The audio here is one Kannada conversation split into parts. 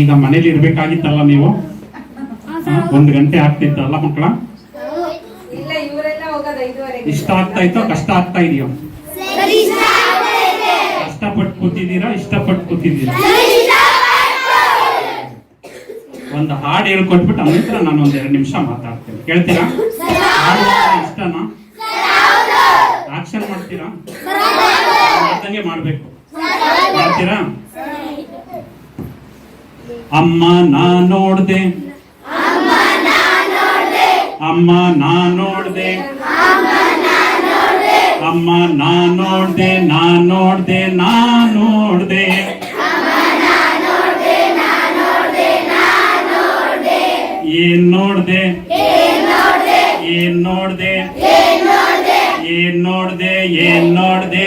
ಈಗ ಮನೇಲಿ ಇರ್ಬೇಕಾಗಿತ್ತಲ್ಲ ನೀವು? ಒಂದ್ ಗಂಟೆ ಆಗ್ತಿತ್ತಲ್ಲ ಮಕ್ಕಳ? ಇಷ್ಟ ಆಗ್ತಾ ಇತ್ತೋ ಕಷ್ಟ ಆಗ್ತಾ ಇದೆಯೋ? ಕಷ್ಟಪಟ್ಟು ಕೂತಿದ್ದೀರಾ ಇಷ್ಟಪಟ್ಟು ಕೂತಿದ್ದೀರಾ? ಒಂದು ಹಾಡು ಹೇಳ್ಕೊಟ್ಬಿಟ್ಟು ನಂತರ ನಾನು ಒಂದ್ ಎರಡು ನಿಮಿಷ ಮಾತಾಡ್ತೇನೆ. ಕೇಳ್ತೀರಾ? ಹಾಡು ಇಷ್ಟನಾ? ಆಕ್ಷನ್ ಮಾಡ್ತೀರಾ? ಮಾಡ್ದಂಗೆ ಮಾಡ್ಬೇಕು. ಮಾಡ್ತೀರಾ? ಅಮ್ಮ ನಾ ನೋಡ್ದೆ. ಅಮ್ಮ ನಾ ನೋಡ್ದೆ. ಅಮ್ಮ ನಾ ನೋಡ್ದೆ ನಾ ನೋಡ್ದೆ ನಾ ನೋಡ್ದೆ? ಏನ್ ನೋಡ್ದೆ? ಏನ್ ನೋಡ್ದೆ? ಏನ್ ನೋಡ್ದೆ? ಏನ್ ನೋಡ್ದೆ?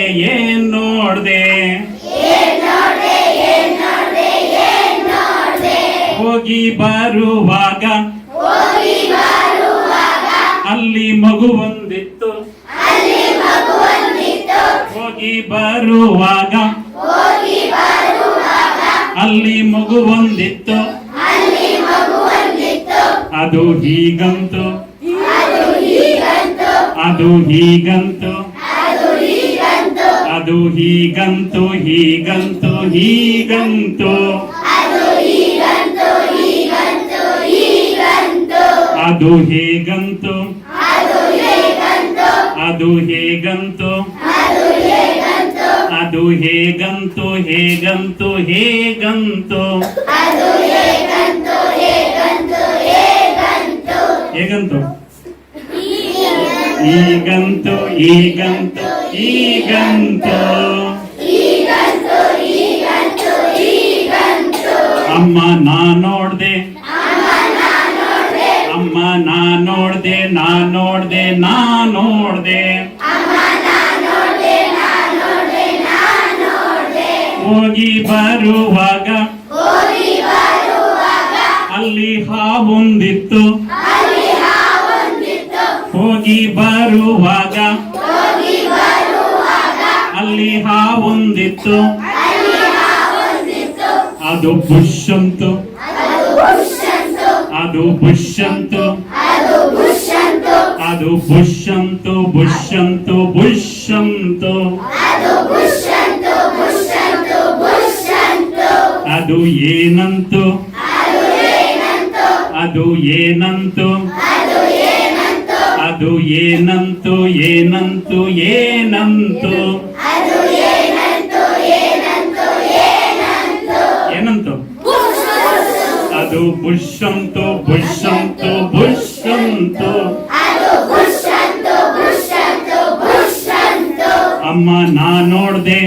ಹೋಗಿ ಬರುವಾಗ ಅಲ್ಲಿ ಮಗು ಒಂದಿತ್ತು ಹೋಗಿ ಬರುವಾಗ. ಅಲ್ಲಿ ಮಗು ಒಂದಿತ್ತು ಅದು ಹೀಗಂತು. ಅದು ಹೀಗಂತು. ಅದು ಹೀಗಂತು ಹೀಗಂತು ಹೀಗಂತು. ಅದು ಹೇಗಂತು? ಅದು ಹೇಗಂತು? ಅದು ಹೇಗಂತು ಹೇಗಂತು ಹೇಗಂತು? ಹೇಗಂತು? ಈಗಂತು ಈಗಂತು ಈಗಂತು. ಅಮ್ಮ ನಾ ನೋಡ್ದೆ. ನಾ ನೋಡ್ದೆ ನಾ ನೋಡ್ದೆ ನಾ ನೋಡ್ದೆ. ಹೋಗಿ ಬರುವಾಗ, ಅಲ್ಲಿ ಹಾವೊಂದಿತ್ತು ಹೋಗಿ ಬರುವಾಗ, ಅಲ್ಲಿ ಹಾವೊಂದಿತ್ತು ಅದು ಬುಷ್ ಅಂತು ಅದು ಬುಷ್ ಅಂತು ಅದು ಬುಷ್ ಅಂತು ಬುಷ್ ಅಂತು ಬುಷ್ ಅಂತು ಅದು ಏನಂತು ಅದು ಏನಂತು ಅದು ಏನಂತು ಏನಂತು ಏನಂತು ಏನಂತು ಅದು ಬುಷ್ ಅಂತು ಬುಷ್ ಅಂತು ಬುಷ್ ಅಂತು ಅಮ್ಮ ನಾ ನೋಡ್ದೆ.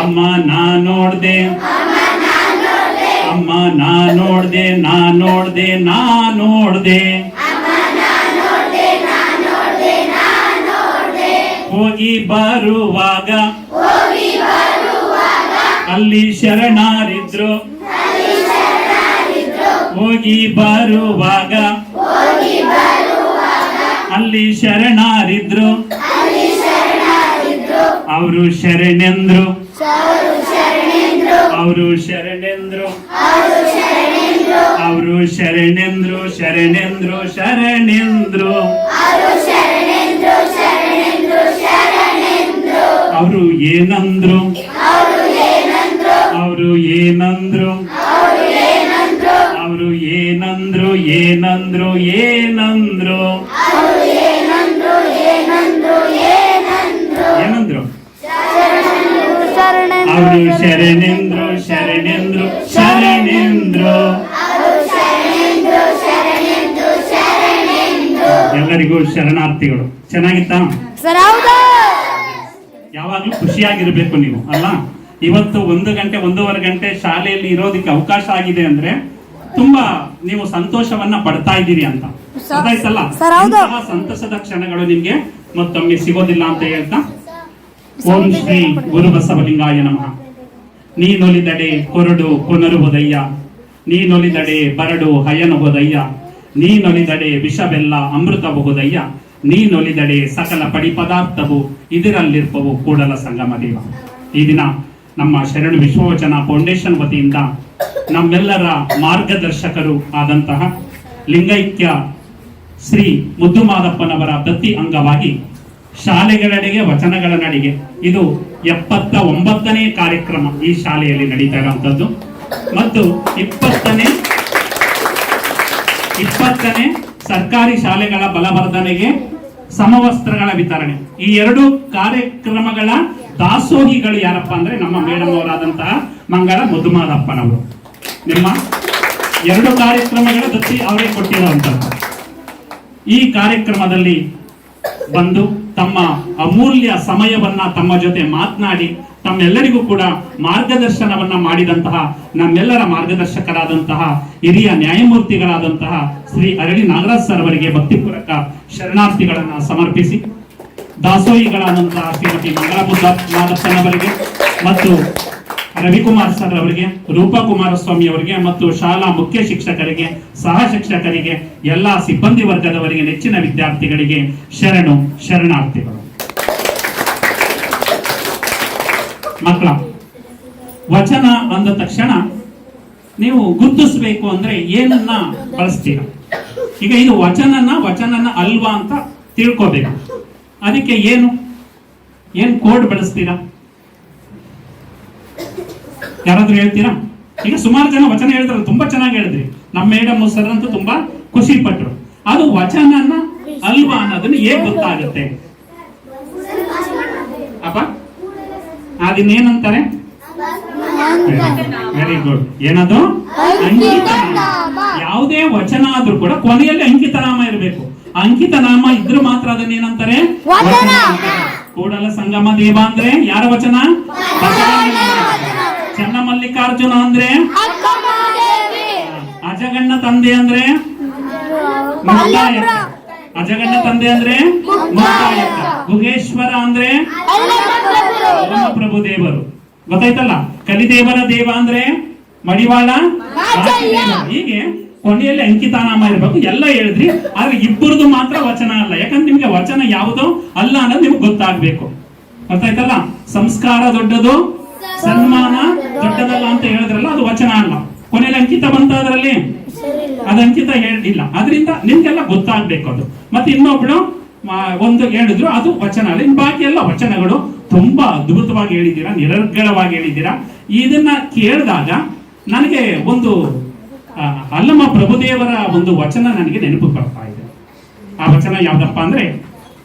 ಅಮ್ಮ ನಾ ನೋಡ್ದೆ. ಅಮ್ಮ ನಾ ನೋಡ್ದೆ. ನಾ ನೋಡ್ದೆ. ನಾ ನೋಡ್ದೆ ಹೋಗಿ ಬರುವಾಗ ಅಲ್ಲಿ ಶರಣಾರಿದ್ರು. ಹೋಗಿ ಬರುವಾಗ ಅಲ್ಲಿ ಶರಣಾರಿದ್ರು. ಅವರು ಶರಣೆಂದ್ರು. ಅವರು ಶರಣೆಂದ್ರು. ಅವರು ಶರಣೆಂದ್ರು. ಶರಣೆಂದ್ರು. ಶರಣೆಂದ್ರು ಅವರು ಏನಂದ್ರು. ಅವರು ಏನಂದ್ರು. ಏನಂದ್ರು ಏನಂದ್ರು. ಏನಂದ್ರು? ಏನಂದ್ರು ಅವರು ಶರಣೆಂದ್ರು ಶರಣೆಂದ್ರು ಶರಣೆಂದ್ರು. ಎಲ್ಲರಿಗೂ ಶರಣಾರ್ಥಿಗಳು. ಚೆನ್ನಾಗಿತ್ತಾ? ಯಾವಾಗ್ಲೂ ಖುಷಿಯಾಗಿರ್ಬೇಕು ನೀವು ಅಲ್ಲ ಇವತ್ತು ಒಂದು ಗಂಟೆ ಒಂದೂವರೆ ಗಂಟೆ ಶಾಲೆಯಲ್ಲಿ ಇರೋದಕ್ಕೆ ಅವಕಾಶ ಆಗಿದೆ ಅಂದ್ರೆ ತುಂಬಾ ನೀವು ಸಂತೋಷವನ್ನ ಪಡ್ತಾ ಇದ್ದೀರಿ ಅಂತ. ಗೊತ್ತಾಯ್ತಲ್ಲ. ಸಂತಸದ ಕ್ಷಣಗಳು ನಿಮ್ಗೆ ಮತ್ತೊಮ್ಮೆ ಸಿಗೋದಿಲ್ಲ ಅಂತ ಹೇಳ್ತಾ? ಓಂ ಶ್ರೀ ಗುರು ಬಸವಲಿಂಗಾಯ ನಮಃ. ನೀನೊಲಿದಡೆ ಕೊರಡು ಪುನರುವುದಯ್ಯ ನೀನೊಲಿದಡೆ ಬರಡು ಹಯನುವುದಯ್ಯ ನೀನೊಲಿದಡೆ ವಿಷವೆಲ್ಲ ಅಮೃತಬಹುದಯ್ಯ. ನೀನೊಲಿದಡೆ ಸಕಲ ಪಡಿ ಪದಾರ್ಥವು ಇದರಲ್ಲಿರ್ಪವು ಕೂಡಲ ಸಂಗಮ ದೇವ. ಈ ದಿನ ನಮ್ಮ ಶರಣ ವಿಶ್ವವಚನ ಫೌಂಡೇಶನ್ ವತಿಯಿಂದ ನಮ್ಮೆಲ್ಲರ ಮಾರ್ಗದರ್ಶಕರು ಆದಂತಹ ಲಿಂಗೈಕ್ಯ ಶ್ರೀ ಮುದ್ದು ಮಾದಪ್ಪನವರ ದತ್ತಿ ಅಂಗವಾಗಿ ಶಾಲೆಗಳೆಡೆಗೆ ವಚನಗಳ ನಡಿಗೆ. ಇದು ಎಪ್ಪತ್ತ ಒಂಬತ್ತನೇ ಕಾರ್ಯಕ್ರಮ ಈ ಶಾಲೆಯಲ್ಲಿ ನಡೀತಾ ಇರುವಂತದ್ದು. ಮತ್ತು ಇಪ್ಪತ್ತನೇ ಇಪ್ಪತ್ತನೇ ಸರ್ಕಾರಿ ಶಾಲೆಗಳ ಬಲವರ್ಧನೆಗೆ ಸಮವಸ್ತ್ರಗಳ ವಿತರಣೆ. ಈ ಎರಡು ಕಾರ್ಯಕ್ರಮಗಳ ದಾಸೋಹಿಗಳು ಯಾರಪ್ಪ ಅಂದ್ರೆ ನಮ್ಮ ಮೇಡಮ್ ಅವರಾದಂತಹ ಮಂಗಳ ಮುದ್ದುಮಾದಪ್ಪನವರು ನಿಮ್ಮ ಎರಡು ಕಾರ್ಯಕ್ರಮಗಳ ದತ್ತಿ ಅವರೇ ಕೊಟ್ಟಿರುವಂತದ್ದು ಈ ಕಾರ್ಯಕ್ರಮದಲ್ಲಿ ಬಂದು ತಮ್ಮ ಅಮೂಲ್ಯ ಸಮಯವನ್ನ ತಮ್ಮ ಜೊತೆ ಮಾತನಾಡಿ, ತಮ್ಮೆಲ್ಲರಿಗೂ ಕೂಡ ಮಾರ್ಗದರ್ಶನವನ್ನ ಮಾಡಿದಂತಹ, ನಮ್ಮೆಲ್ಲರ ಮಾರ್ಗದರ್ಶಕರಾದಂತಹ, ಹಿರಿಯ ನ್ಯಾಯಮೂರ್ತಿಗಳಾದಂತಹ ಶ್ರೀ ಅರಳಿ ನಾಗರಾಜ್ ಸರ್ ಅವರಿಗೆ ಭಕ್ತಿಪೂರ್ವಕ ಶರಣಾರ್ಥಿಗಳನ್ನ ಸಮರ್ಪಿಸಿ. ದಾಸೋಹಿಗಳಾದಂತಹ ಶ್ರೀಮತಿ ಮಂಗಳಬುದ್ಧ ಮಾದಪ್ಪನವರಿಗೆ ಮತ್ತು ರವಿಕುಮಾರ್ ಸರ್ ಅವರಿಗೆ, ರೂಪಾ ಕುಮಾರಸ್ವಾಮಿ ಅವರಿಗೆ ಮತ್ತು ಶಾಲಾ ಮುಖ್ಯ ಶಿಕ್ಷಕರಿಗೆ, ಸಹ ಶಿಕ್ಷಕರಿಗೆ, ಎಲ್ಲಾ ಸಿಬ್ಬಂದಿ ವರ್ಗದವರಿಗೆ, ನೆಚ್ಚಿನ ವಿದ್ಯಾರ್ಥಿಗಳಿಗೆ ಶರಣು, ಶರಣಾರ್ಥಿಗಳು. ಮಕ್ಕಳ, ವಚನ ಅಂದ ತಕ್ಷಣ ನೀವು ಗುರುತಿಸಬೇಕು ಅಂದ್ರೆ ಏನನ್ನ ಬಳಸ್ತೀರ? ಈಗ ಇದು ವಚನನ ವಚನನ ಅಲ್ವಾ ಅಂತ ತಿಳ್ಕೋಬೇಕು. ಅದಕ್ಕೆ ಏನು? ಏನ್ ಕೋಡ್ ಬಳಸ್ತೀರಾ? ಯಾರಾದ್ರೂ ಹೇಳ್ತೀರಾ? ಈಗ ಸುಮಾರು ಜನ ವಚನ ಹೇಳಿದ್ರು ತುಂಬಾ ಚೆನ್ನಾಗಿ ಹೇಳಿದ್ರಿ. ನಮ್ಮ ಮೇಡಮ್ ಸರ್ ಅಂತೂ ತುಂಬಾ ಖುಷಿ ಪಟ್ಟರು ಅದು ವಚನ ಅಲ್ವಾ ಅನ್ನೋದನ್ನ ಹೇಗ್ ಗೊತ್ತಾಗುತ್ತೆ? ಅಪ್ಪ? ಅದನ್ನೇನಂತಾರೆ? ವೆರಿ ಗುಡ್ ಏನದು? ಅಂಕಿತನಾಮ. ಯಾವುದೇ ವಚನ ಆದ್ರೂ ಕೂಡ ಕೊನೆಯಲ್ಲಿ ಅಂಕಿತನಾಮ ಇರಬೇಕು. ಅಂಕಿತನಾಮ ಇದ್ರೆ ಮಾತ್ರ ಅದನ್ನ ಏನಂತಾರೆ? ಕೂಡಲ ಸಂಗಮ ದೇವ ಅಂದ್ರೆ ಯಾರ ವಚನ. ಚನ್ನಮಲ್ಲಿಕಾರ್ಜುನ ಅಂದ್ರೆ? ಅಜಗಣ್ಣ ತಂದೆ ಅಂದ್ರೆ? ಮುಕ್ತಾಯಕ ಅಜಗಣ್ಣ ತಂದೆ ಅಂದ್ರೆ? ಮುಕ್ತಾಯಕ ಗುಹೇಶ್ವರ ಅಂದ್ರೆ? ಪ್ರಭು ದೇವರು. ಗೊತ್ತಾಯ್ತಲ್ಲ? ಕಲಿದೇವರ ದೇವ ಅಂದ್ರೆ? ಮಡಿವಾಳ. ಹೀಗೆ ಕೊನೆಯಲ್ಲಿ ಅಂಕಿತಾನಾಮ ಇರಬೇಕು, ಎಲ್ಲ ಹೇಳಿದ್ರಿ. ಆದ್ರೆ ಇಬ್ಬರದು ಮಾತ್ರ ವಚನ ಅಲ್ಲ. ಯಾಕಂದ್ರೆ ನಿಮ್ಗೆ ವಚನ ಯಾವುದೋ ಅಲ್ಲ ಅನ್ನೋದು ನಿಮ್ಗೆ ಗೊತ್ತಾಗ್ಬೇಕು. ಗೊತ್ತಾಯ್ತಲ್ಲ? ಸಂಸ್ಕಾರ ದೊಡ್ಡದು, ಸನ್ಮಾನ ದೊಡ್ಡದಲ್ಲ ಅಂತ ಹೇಳಿದ್ರಲ್ಲ, ಅದು ವಚನ ಅಲ್ಲ. ಕೊನೆಯಲ್ಲಿ ಅಂಕಿತ ಬಂತ ಅದರಲ್ಲಿ? ಅದು ಅಂಕಿತ ಹೇಳಿಲ್ಲ. ಅದರಿಂದ ನಿಮ್ಗೆಲ್ಲ ಗೊತ್ತಾಗ್ಬೇಕು ಅದು. ಮತ್ತೆ ಇನ್ನೊಬ್ಳು ಒಂದು ಹೇಳಿದ್ರು, ಅದು ವಚನ ಅಲ್ಲ. ಇನ್ ಬಾಕಿ ಎಲ್ಲ ವಚನಗಳು ತುಂಬಾ ಅದ್ಭುತವಾಗಿ ಹೇಳಿದ್ದೀರಾ, ನಿರರ್ಗಳವಾಗಿ ಹೇಳಿದ್ದೀರಾ. ಇದನ್ನ ಕೇಳಿದಾಗ ನನಗೆ ಒಂದು ಅಲ್ಲಮ್ಮ ಪ್ರಭುದೇವರ ಒಂದು ವಚನ ನನಗೆ ನೆನಪು ಬರ್ತಾ ಇದೆ. ಆ ವಚನ ಯಾವ್ದಪ್ಪ ಅಂದ್ರೆ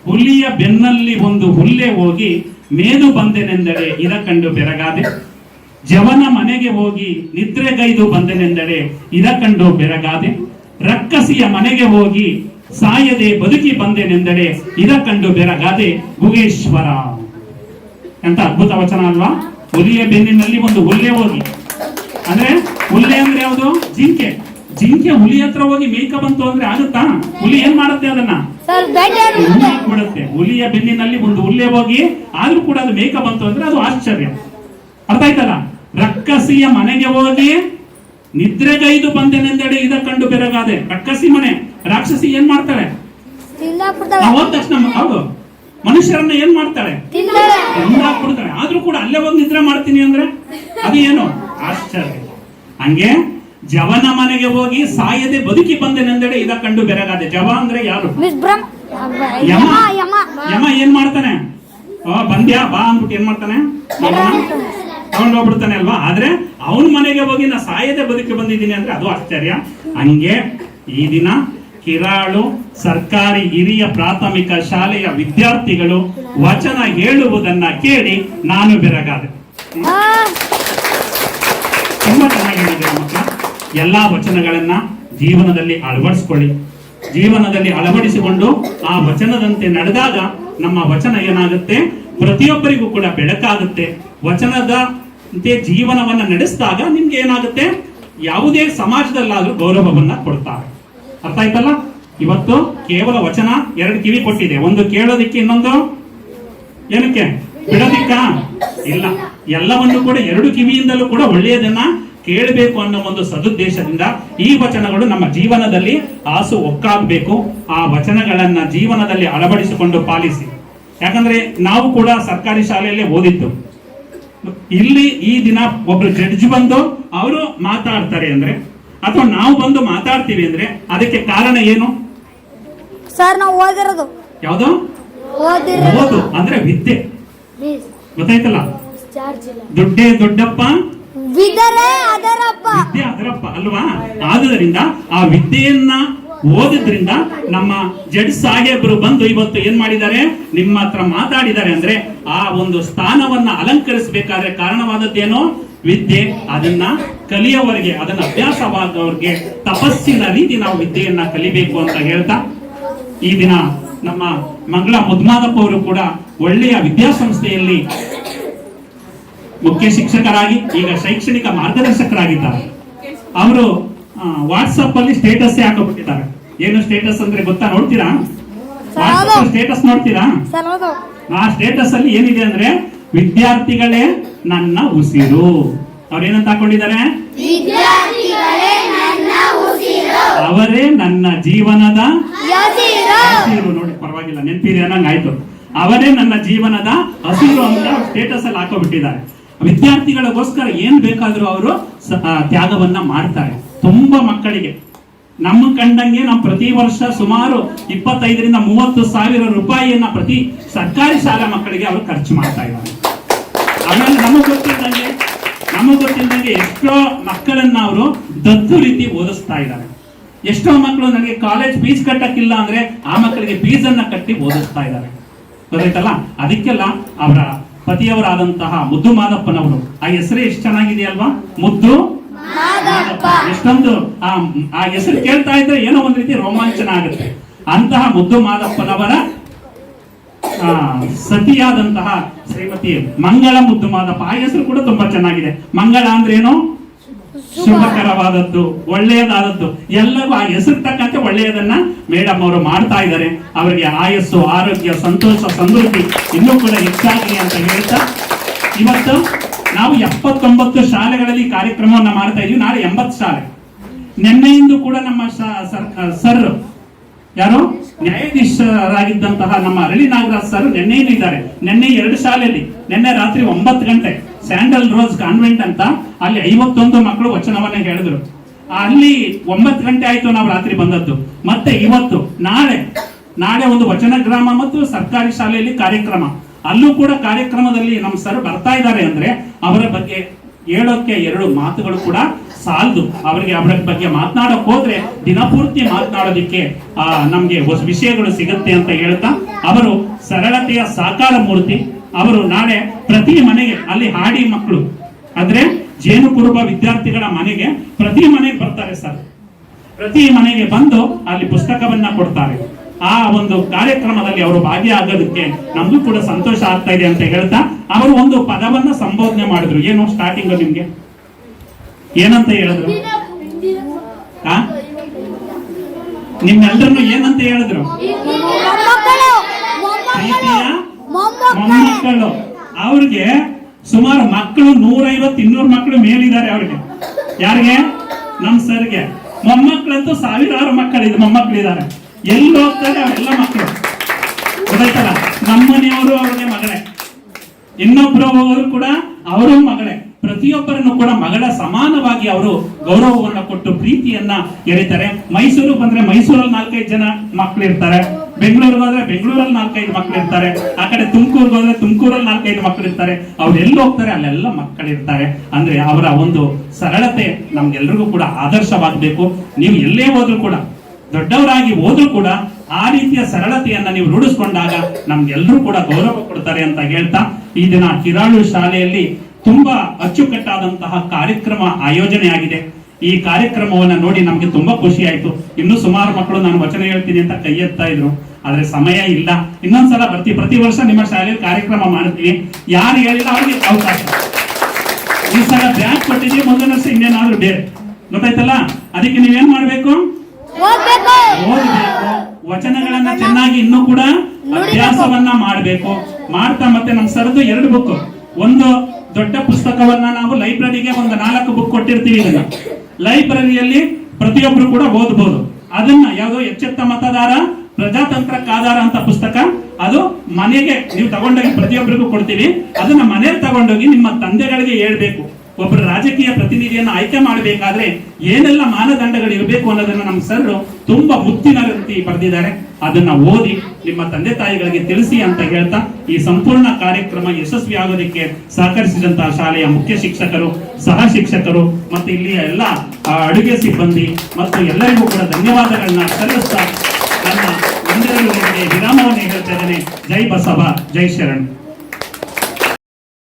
ಹುಲಿಯ ಬೆನ್ನಲ್ಲಿ ಒಂದು ಹುಲ್ಲೆ ಹೋಗಿ ಮೇದು ಬಂದೆನೆಂದರೆ ಇರ ಕಂಡು ಬೆರಗಾದೆ. ಜವನ ಮನೆಗೆ ಹೋಗಿ ನಿದ್ರೆಗೈದು ಬಂದೆನೆಂದರೆ ಇರ ಕಂಡು ಬೆರಗಾದೆ. ರಕ್ಕಸಿಯ ಮನೆಗೆ ಹೋಗಿ ಸಾಯದೆ ಬದುಕಿ ಬಂದೆನೆಂದರೆ ಇರ ಕಂಡು ಬೆರಗಾದೆ. ಗುಗೇಶ್ವರ ಅಂತ ಅದ್ಭುತ ವಚನ ಅಲ್ವಾ? ಹುಲಿಯ ಬೆನ್ನಿನಲ್ಲಿ ಒಂದು ಹುಲ್ಲೆ ಹೋಗಿ. ಅಂದ್ರೆ ಹುಲ್ಲೆ ಅಂದ್ರೆ ಯಾವುದು? ಜಿಂಕೆ. ಜಿಂಕೆ ಹುಲಿ ಹತ್ರ ಹೋಗಿ ಮೇಯ್ಕ ಬಂತು ಅಂದ್ರೆ ಆಗುತ್ತಾ? ಹುಲಿ ಏನ್ ಮಾಡುತ್ತೆ ಅದನ್ನ? ಬಿಡುತ್ತೆ ಹುಲಿಯ ಬೆನ್ನಿನಲ್ಲಿ ಒಂದು ಹುಲ್ಲೆ ಹೋಗಿ ಆದ್ರೂ ಕೂಡ ಅದು ಮೇಕ ಬಂತು ಅಂದ್ರೆ ಅದು ಆಶ್ಚರ್ಯ. ಅರ್ಥ ಆಯ್ತಲ್ಲ? ರಕ್ಕಸಿಯ ಮನೆಗೆ ಹೋಗಿ ನಿದ್ರೆಗೈದು ಬಂದೆನೆಂದೆಡೆ ಇದ ಕಂಡು ಬೆರಗಾದೆ. ರಕ್ಕಸಿ ಮನೆ. ರಾಕ್ಷಸಿ ಏನ್ ಮಾಡ್ತಾರೆ ಹೋದ ತಕ್ಷಣ ಹೌದು. ಮನುಷ್ಯರನ್ನ ಏನ್ ಮಾಡ್ತಾರೆ ಆದ್ರೂ ಕೂಡ ಅಲ್ಲೇ ಹೋಗಿ ನಿದ್ರೆ ಮಾಡ್ತೀನಿ ಅಂದ್ರೆ ಅದು ಏನು? ಆಶ್ಚರ್ಯ. ಹಂಗೆ ಜವನ ಮನೆಗೆ ಹೋಗಿ ಸಾಯದೆ ಬದುಕಿ ಬಂದೆನೆಂದೆಡೆ ಇದ ಕಂಡು ಬೆರಗಾದೆ. ಜವ ಅಂದ್ರೆ ಯಾರು? ಯಮ. ಯಮ ಏನ್ ಮಾಡ್ತಾನೆ? ಬಂದ್ಯಾ? ಬಾ ಅಂದ್ಬಿಟ್ಟು ಏನ್ ಮಾಡ್ತಾನೆ? ತಗೊಂಡೋಗ್ಬಿಡ್ತಾನೆ ಅಲ್ವಾ? ಆದ್ರೆ ಅವನ ಮನೆಗೆ ಹೋಗಿ ನಾ ಸಾಯದೆ ಬದುಕಿ ಬಂದಿದ್ದೀನಿ ಅಂದ್ರೆ ಅದು ಆಶ್ಚರ್ಯ. ಹಂಗೆ ಈ ದಿನ ಕಿರಾಳು ಸರ್ಕಾರಿ ಹಿರಿಯ ಪ್ರಾಥಮಿಕ ಶಾಲೆಯ ವಿದ್ಯಾರ್ಥಿಗಳು ವಚನ ಹೇಳುವುದನ್ನ ಕೇಳಿ ನಾನು ಬೆರಗಾದೆ. ತುಂಬಾ ಚೆನ್ನಾಗಿ ಮಕ್ಕಳ ಎಲ್ಲಾ ವಚನಗಳನ್ನ ಜೀವನದಲ್ಲಿ ಅಳವಡಿಸ್ಕೊಳ್ಳಿ. ಜೀವನದಲ್ಲಿ ಅಳವಡಿಸಿಕೊಂಡು ಆ ವಚನದಂತೆ ನಡೆದಾಗ ನಮ್ಮ ವಚನ ಏನಾಗುತ್ತೆ? ಪ್ರತಿಯೊಬ್ಬರಿಗೂ ಕೂಡ ಬೆಳಕಾಗುತ್ತೆ. ವಚನದ ಜೀವನವನ್ನ ನಡೆಸಿದಾಗ ನಿಮ್ಗೆ ಏನಾಗುತ್ತೆ? ಯಾವುದೇ ಸಮಾಜದಲ್ಲಾದ್ರೂ ಗೌರವವನ್ನ ಕೊಡ್ತಾರೆ. ಅರ್ಥ ಆಯ್ತಲ್ಲ? ಇವತ್ತು ಕೇವಲ ವಚನ ಎರಡು ಕಿವಿ ಕೊಟ್ಟಿದೆ. ಒಂದು ಕೇಳೋದಿಕ್ಕೆ ಇನ್ನೊಂದು? ಏನಕ್ಕೆ? ಬಿಡೋದಿಕ್ಕ? ಇಲ್ಲ. ಎಲ್ಲವನ್ನು ಕೂಡ ಎರಡು ಕಿವಿಯಿಂದಲೂ ಕೂಡ ಒಳ್ಳೆಯದನ್ನ ಕೇಳಬೇಕು ಅನ್ನೋ ಒಂದು ಸದುದ್ದೇಶದಿಂದ ಈ ವಚನಗಳು ನಮ್ಮ ಜೀವನದಲ್ಲಿ ಆಸು ಒಕ್ಕಾಗಬೇಕು. ಆ ವಚನಗಳನ್ನ ಜೀವನದಲ್ಲಿ ಅಳವಡಿಸಿಕೊಂಡು ಪಾಲಿಸಿ. ಯಾಕಂದ್ರೆ ನಾವು ಕೂಡ ಸರ್ಕಾರಿ ಶಾಲೆಯಲ್ಲೇ ಓದಿದ್ದು. ಇಲ್ಲಿ ಈ ದಿನ ಒಬ್ರು ಜಡ್ಜ್ ಬಂದು ಅವರು ಮಾತಾಡ್ತಾರೆ ಅಂದ್ರೆ ಅಥವಾ ನಾವು ಬಂದು ಮಾತಾಡ್ತೀವಿ ಅಂದ್ರೆ ಅದಕ್ಕೆ ಕಾರಣ ಏನು? ಸರ್ ನಾವು ಓದಿರೋದು. ಯಾವ್ದು? ಓದು. ಅಂದ್ರೆ ವಿದ್ಯೆ. ಗೊತ್ತಾಯ್ತಲ್ಲ? ದುಡ್ಡೇ ದೊಡ್ಡಪ್ಪ ವಿದ್ಯೆ ಅದರಪ್ಪ, ಅಲ್ವಾ? ಆದುದರಿಂದ ಆ ವಿದ್ಯೆಯನ್ನ ಓದಿದ್ರಿಂದ ನಮ್ಮ ಜಡ್ ಸಾಹೇಬರು ಬಂದು ಇವತ್ತು ಏನ್ ಮಾಡಿದ್ದಾರೆ? ನಿಮ್ಮ ಹತ್ರ ಮಾತಾಡಿದ್ದಾರೆ ಅಂದ್ರೆ ಆ ಒಂದು ಸ್ಥಾನವನ್ನ ಅಲಂಕರಿಸಬೇಕಾದ್ರೆ ಕಾರಣವಾದದ್ದೇನೋ? ವಿದ್ಯೆ ಅದನ್ನ ಕಲಿಯವರಿಗೆ, ಅದನ್ನ ಅಭ್ಯಾಸವಾದವ್ರಿಗೆ, ತಪಸ್ಸಿನ ರೀತಿ ನಾವು ವಿದ್ಯೆಯನ್ನ ಕಲಿಬೇಕು ಅಂತ ಹೇಳ್ತಾ, ಈ ದಿನ ನಮ್ಮ ಮಂಗಳ ಮುದ್ಮಾದಪ್ಪ ಅವರು ಕೂಡ ಒಳ್ಳೆಯ ವಿದ್ಯಾಸಂಸ್ಥೆಯಲ್ಲಿ ಮುಖ್ಯ ಶಿಕ್ಷಕರಾಗಿ ಈಗ ಶೈಕ್ಷಣಿಕ ಮಾರ್ಗದರ್ಶಕರಾಗಿದ್ದಾರೆ. ಅವರು ವಾಟ್ಸಪ್ ಅಲ್ಲಿ ಸ್ಟೇಟಸ್ ಹಾಕೋಬಿಟ್ಟಿದ್ದಾರೆ. ಏನು ಸ್ಟೇಟಸ್ ಅಂದ್ರೆ ಗೊತ್ತಾ? ನೋಡ್ತೀರಾ? ವಾಟ್ಸಪ್ ಸ್ಟೇಟಸ್ ನೋಡ್ತೀರಾ? ಆ ಸ್ಟೇಟಸ್ ಅಲ್ಲಿ ಏನಿದೆ ಅಂದ್ರೆ ವಿದ್ಯಾರ್ಥಿಗಳೇ ನನ್ನ ಉಸಿರು. ಅವ್ರೇನಂತ ಏನಂತ ಹಾಕೊಂಡಿದ್ದಾರೆ ಅವರೇ ನನ್ನ ಜೀವನದ ನೋಡಿ ಪರವಾಗಿಲ್ಲ ನೆನಪಿದೆ ಅನ್ನಂಗಾಯ್ತು ಅವರೇ ನನ್ನ ಜೀವನದ ಹಸಿರು ಅಂತ ಸ್ಟೇಟಸ್ ಅಲ್ಲಿ ಹಾಕೋಬಿಟ್ಟಿದ್ದಾರೆ. ವಿದ್ಯಾರ್ಥಿಗಳಿಗೋಸ್ಕರ ಏನ್ ಬೇಕಾದ್ರೂ ಅವರು ತ್ಯಾಗವನ್ನ ಮಾಡ್ತಾರೆ. ತುಂಬಾ ಮಕ್ಕಳಿಗೆ. ನಮ್ಮ ಕಂಡಂಗೆ ನಾವು ಪ್ರತಿ ವರ್ಷ ಸುಮಾರು ಇಪ್ಪತ್ತೈದರಿಂದ ಮೂವತ್ತು ಸಾವಿರ ರೂಪಾಯಿಯನ್ನ ಪ್ರತಿ ಸರ್ಕಾರಿ ಶಾಲಾ ಮಕ್ಕಳಿಗೆ ಅವರು ಖರ್ಚು ಮಾಡ್ತಾ ಇದ್ದಾರೆ. ಆಮೇಲೆ ನಮಗ್ ಗೊತ್ತಿದ್ದಂಗೆ ನಮಗ್ ಗೊತ್ತಿದ್ದಂಗೆ ಎಷ್ಟೋ ಮಕ್ಕಳನ್ನ ಅವರು ದತ್ತು ರೀತಿ ಓದಿಸ್ತಾ ಇದ್ದಾರೆ. ಎಷ್ಟೋ ಮಕ್ಕಳು ನನಗೆ ಕಾಲೇಜ್ ಫೀಸ್ ಕಟ್ಟಕ್ಕಿಲ್ಲ ಅಂದ್ರೆ ಆ ಮಕ್ಕಳಿಗೆ ಫೀಸ್ ಕಟ್ಟಿ ಓದಿಸ್ತಾ ಇದ್ದಾರೆ. ಗೊತ್ತಾಯ್ತಲ್ಲ? ಅದಕ್ಕೆಲ್ಲ ಅವರ ಪತಿಯವರಾದಂತಹ ಮುದ್ದು ಮಾದಪ್ಪನವರು. ಆ ಹೆಸರೇ ಎಷ್ಟು ಚೆನ್ನಾಗಿದೆ ಅಲ್ವಾ? ಮುದ್ದು ಮಾದಪ್ಪ. ಎಷ್ಟೊಂದು ಆ ಆ ಹೆಸರು ಕೇಳ್ತಾ ಇದ್ರೆ ಏನೋ ಒಂದ್ ರೀತಿ ರೋಮಾಂಚನ ಆಗುತ್ತೆ. ಅಂತಹ ಮುದ್ದು ಮಾದಪ್ಪನವರ ಆ, ಸತಿಯಾದಂತಹ ಶ್ರೀಮತಿ ಮಂಗಳ ಮುದ್ದು ಮಾದಪ್ಪ. ಆ ಹೆಸರು ಕೂಡ ತುಂಬಾ ಚೆನ್ನಾಗಿದೆ. ಮಂಗಳ ಅಂದ್ರೆ ಏನು ಶುಭಕರವಾದದ್ದು ಒಳ್ಳೆಯದಾದದ್ದು. ಎಲ್ಲವೂ ಆ ಹೆಸರು ತಕ್ಕಂತೆ ಒಳ್ಳೆಯದನ್ನ ಮೇಡಮ್ ಅವರು ಮಾಡ್ತಾ ಇದ್ದಾರೆ. ಅವರಿಗೆ ಆಯಸ್ಸು, ಆರೋಗ್ಯ, ಸಂತೋಷ, ಸಮೃದ್ಧಿ ಇನ್ನೂ ಕೂಡ ಹೆಚ್ಚಾಗಲಿ ಅಂತ ಹೇಳ್ತಾ ಇವತ್ತು ನಾವು ಎಪ್ಪತ್ತೊಂಬತ್ತು ಶಾಲೆಗಳಲ್ಲಿ ಕಾರ್ಯಕ್ರಮವನ್ನ ಮಾಡ್ತಾ ಇದೀವಿ. ನಾಳೆ ಎಂಬತ್ತು ಶಾಲೆ. ನಿನ್ನೆಯಿಂದ ಕೂಡ ನಮ್ಮ ಸರ್ ಯಾರು? ನ್ಯಾಯಾಧೀಶರಾಗಿದ್ದಂತಹ ನಮ್ಮ ಅರಳಿ ನಾಗರಾಜ್ ಸರ್ ನಿನ್ನೆಯಿಂದ ಇದ್ದಾರೆ. ನಿನ್ನೆ ಎರಡು ಶಾಲೆಯಲ್ಲಿ, ನಿನ್ನೆ ರಾತ್ರಿ ಒಂಬತ್ತು ಗಂಟೆ. ಸ್ಯಾಂಡಲ್ ರೋಸ್ ಕಾನ್ವೆಂಟ್ ಅಂತ ಅಲ್ಲಿ ಐವತ್ತೊಂದು ಮಕ್ಕಳು ವಚನವನ್ನ ಹೇಳಿದ್ರು. ಅಲ್ಲಿ ಒಂಬತ್ತು ಗಂಟೆ ಆಯ್ತು ನಾವು ರಾತ್ರಿ ಬಂದದ್ದು. ಮತ್ತೆ ಇವತ್ತು, ನಾಳೆ ನಾಳೆ ಒಂದು ವಚನ ಗ್ರಾಮ ಮತ್ತು ಸರ್ಕಾರಿ ಶಾಲೆಯಲ್ಲಿ ಕಾರ್ಯಕ್ರಮ. ಅಲ್ಲೂ ಕೂಡ ಕಾರ್ಯಕ್ರಮದಲ್ಲಿ ನಮ್ಮ ಸರ್ ಬರ್ತಾ ಇದ್ದಾರೆ ಅಂದ್ರೆ ಅವರ ಬಗ್ಗೆ ಹೇಳೋಕೆ ಎರಡು ಮಾತುಗಳು ಕೂಡ ಸಾಲದು. ಅವರಿಗೆ ಅವರ ಬಗ್ಗೆ ಮಾತನಾಡಕ್ ಹೋದ್ರೆ ದಿನಪೂರ್ತಿ ಮಾತನಾಡೋದಿಕ್ಕೆ, ಆ, ನಮ್ಗೆ ವಿಷಯಗಳು ಸಿಗುತ್ತೆ ಅಂತ ಹೇಳ್ತಾ, ಅವರು ಸರಳತೆಯ ಸಾಕಾರ ಮೂರ್ತಿ. ಅವರು ನಾಳೆ ಪ್ರತಿ ಮನೆಗೆ ಅಲ್ಲಿ ಹಾಡಿ ಮಕ್ಕಳು. ಆದ್ರೆ ಜೇನು ಕುರುಬ ವಿದ್ಯಾರ್ಥಿಗಳ ಮನೆಗೆ ಪ್ರತಿ ಮನೆಗೆ ಬರ್ತಾರೆ ಸರ್. ಪ್ರತಿ ಮನೆಗೆ ಬಂದು ಅಲ್ಲಿ ಪುಸ್ತಕವನ್ನ ಕೊಡ್ತಾರೆ. ಆ ಒಂದು ಕಾರ್ಯಕ್ರಮದಲ್ಲಿ ಅವರು ಭಾಗಿಯಾಗೋದಕ್ಕೆ ನಮಗೂ ಕೂಡ ಸಂತೋಷ ಆಗ್ತಾ ಇದೆ ಅಂತ ಹೇಳ್ತಾ ಅವರು ಒಂದು ಪದವನ್ನ ಸಂಬೋಧನೆ ಮಾಡಿದ್ರು. ಏನು ಸ್ಟಾರ್ಟಿಂಗ್ ನಿಮ್ಗೆ? ಏನಂತ ಹೇಳಿದ್ರು? ನಿಮ್ಮೆಲ್ಲರನ್ನು ಏನಂತ ಹೇಳಿದ್ರು? ಮೊಮ್ಮಕ್ಕಳು. ಅವ್ರಿಗೆ ಸುಮಾರು ಮಕ್ಕಳು ನೂರೈವತ್ತು ಇನ್ನೂರು ಮಕ್ಕಳು ಮೇಲಿದ್ದಾರೆ ಅವ್ರಿಗೆ. ಯಾರಿಗೆ? ನಮ್ ಸರ್ಗೆ. ಮೊಮ್ಮಕ್ಕಳಂತೂ ಸಾವಿರಾರು ಮಕ್ಕಳಿದೆ ಮೊಮ್ಮಕ್ಕಳಿದ್ದಾರೆ ಎಲ್ಲಿ ಹೋಗ್ತಾರೆ ಅವರೆಲ್ಲ ಮಕ್ಕಳು. ಗೊತ್ತಾಯ್ತಲ್ಲ? ನಮ್ಮನೆಯವರು ಅವ್ರಿಗೆ ಮಗಳೇ. ಇನ್ನೊಬ್ಬರು ಹೋಗೋರು ಕೂಡ ಅವರು ಮಗಳೇ. ಪ್ರತಿಯೊಬ್ಬರನ್ನು ಕೂಡ ಮಗಳ ಸಮಾನವಾಗಿ ಅವರು ಗೌರವವನ್ನು ಕೊಟ್ಟು ಪ್ರೀತಿಯನ್ನ ಎಳಿತಾರೆ ಮೈಸೂರು ಬಂದ್ರೆ ಮೈಸೂರಲ್ಲಿ ನಾಲ್ಕೈದು ಜನ ಮಕ್ಕಳಿರ್ತಾರೆ ಬೆಂಗಳೂರಿಗೆ ಹೋದ್ರೆ ಬೆಂಗಳೂರಲ್ಲಿ ನಾಲ್ಕೈದು ಮಕ್ಕಳು ಇರ್ತಾರೆ, ಆ ಕಡೆ ತುಮಕೂರ್ಗೆ ಹೋದ್ರೆ ತುಮಕೂರಲ್ಲಿ ನಾಲ್ಕೈದು ಮಕ್ಕಳು ಇರ್ತಾರೆ, ಅವ್ರು ಎಲ್ಲಿ ಹೋಗ್ತಾರೆ ಅಲ್ಲೆಲ್ಲ ಮಕ್ಕಳು ಇರ್ತಾರೆ. ಅಂದ್ರೆ ಅವರ ಒಂದು ಸರಳತೆ ನಮ್ಗೆಲ್ರಿಗೂ ಕೂಡ ಆದರ್ಶವಾಗಬೇಕು. ನೀವು ಎಲ್ಲೇ ಹೋದ್ರು ಕೂಡ, ದೊಡ್ಡವರಾಗಿ ಹೋದ್ರು ಕೂಡ ಆ ರೀತಿಯ ಸರಳತೆಯನ್ನ ನೀವು ರೂಢಿಸ್ಕೊಂಡಾಗ ನಮ್ಗೆಲ್ಲರೂ ಕೂಡ ಗೌರವ ಕೊಡ್ತಾರೆ ಅಂತ ಹೇಳ್ತಾ, ಈ ದಿನ ಕಿರಾಳು ಶಾಲೆಯಲ್ಲಿ ತುಂಬಾ ಅಚ್ಚುಕಟ್ಟಾದಂತಹ ಕಾರ್ಯಕ್ರಮ ಆಯೋಜನೆ ಆಗಿದೆ ಈ ಕಾರ್ಯಕ್ರಮವನ್ನ ನೋಡಿ ನಮ್ಗೆ ತುಂಬಾ ಖುಷಿ ಆಯ್ತು. ಇನ್ನು ಸುಮಾರು ಮಕ್ಕಳು ನಾನು ವಚನ ಹೇಳ್ತೀನಿ ಅಂತ ಕೈ ಎತ್ತಾ ಇದ್ರು. ಆದ್ರೆ ಸಮಯ ಇಲ್ಲ. ಇನ್ನೊಂದ್ಸಲ ಬರ್ತೀವಿ ಪ್ರತಿ ವರ್ಷ ನಿಮ್ಮ ಶಾಲೆಯಲ್ಲಿ ಕಾರ್ಯಕ್ರಮ ಮಾಡ್ತೀವಿ ಯಾರು ಹೇಳಿಲ್ಲ ಅವ್ರಿಗೆ ಅವಕಾಶ. ಈ ಸಲ ಬ್ಯಾಗ್ ಕೊಟ್ಟಿದ್ದೀವಿ. ಮುಂದಿನ ವರ್ಷ ಇನ್ನೇನಾದ್ರೂ ಬೇರೆ. ಗೊತ್ತಾಯ್ತಲ್ಲ? ಅದಕ್ಕೆ ನೀವೇನ್ ಮಾಡ್ಬೇಕು? ಓದ್ಬೇಕು. ವಚನಗಳನ್ನ ಚೆನ್ನಾಗಿ ಇನ್ನೂ ಕೂಡ ಅಭ್ಯಾಸವನ್ನ ಮಾಡಬೇಕು. ಮಾಡ್ತಾ ಮತ್ತೆ ನಮ್ ಸರದು ಎರಡು ಬುಕ್ ಒಂದು ದೊಡ್ಡ ಪುಸ್ತಕವನ್ನ ನಾವು ಲೈಬ್ರರಿಗೆ ಒಂದು ನಾಲ್ಕು ಬುಕ್ ಕೊಟ್ಟಿರ್ತೀವಿ ಇದನ್ನ. ಲೈಬ್ರರಿಯಲ್ಲಿ ಪ್ರತಿಯೊಬ್ರು ಕೂಡ ಓದಬಹುದು ಅದನ್ನ ಯಾವುದೋ ಎಚ್ಚೆತ್ತ ಮತದಾರ ಪ್ರಜಾತಂತ್ರಕ್ಕಾಧಾರ ಅಂತ ಪುಸ್ತಕ, ಅದು ಮನೆಗೆ ನೀವು ತಗೊಂಡೋಗಿ ಪ್ರತಿಯೊಬ್ಬರಿಗೂ ಕೊಡ್ತೀವಿ. ಅದನ್ನ ಮನೆಯಲ್ಲಿ ತಗೊಂಡೋಗಿ ನಿಮ್ಮ ತಂದೆಗಳಿಗೆ ಹೇಳ್ಬೇಕು. ಒಬ್ಬರು ರಾಜಕೀಯ ಪ್ರತಿನಿಧಿಯನ್ನು ಆಯ್ಕೆ ಮಾಡಬೇಕಾದ್ರೆ ಏನೆಲ್ಲ ಮಾನದಂಡಗಳು ಇರಬೇಕು ಅನ್ನೋದನ್ನ ನಮ್ಮ ಸರ್ ತುಂಬಾ ಮುತ್ತಿನ ರೀತಿ ಬರೆದಿದ್ದಾರೆ. ಅದನ್ನ ಓದಿ ನಿಮ್ಮ ತಂದೆ ತಾಯಿಗಳಿಗೆ ತಿಳಿಸಿ ಅಂತ ಹೇಳ್ತಾ ಈ ಸಂಪೂರ್ಣ ಕಾರ್ಯಕ್ರಮ ಯಶಸ್ವಿ ಆಗೋದಕ್ಕೆ ಸಹಕರಿಸಿದಂತಹ ಶಾಲೆಯ ಮುಖ್ಯ ಶಿಕ್ಷಕರು, ಸಹ ಶಿಕ್ಷಕರು ಮತ್ತು ಇಲ್ಲಿಯ ಎಲ್ಲ ಅಡುಗೆ ಸಿಬ್ಬಂದಿ ಮತ್ತು ಎಲ್ಲರಿಗೂ ಕೂಡ ಧನ್ಯವಾದಗಳನ್ನ ಸಲ್ಲಿಸ್ತಾ ವಿರಾಮವನ್ನು ಹೇಳ್ತಾ ಇದ್ದೇನೆ. ಜೈ ಬಸವ ಜೈ ಶರಣ್.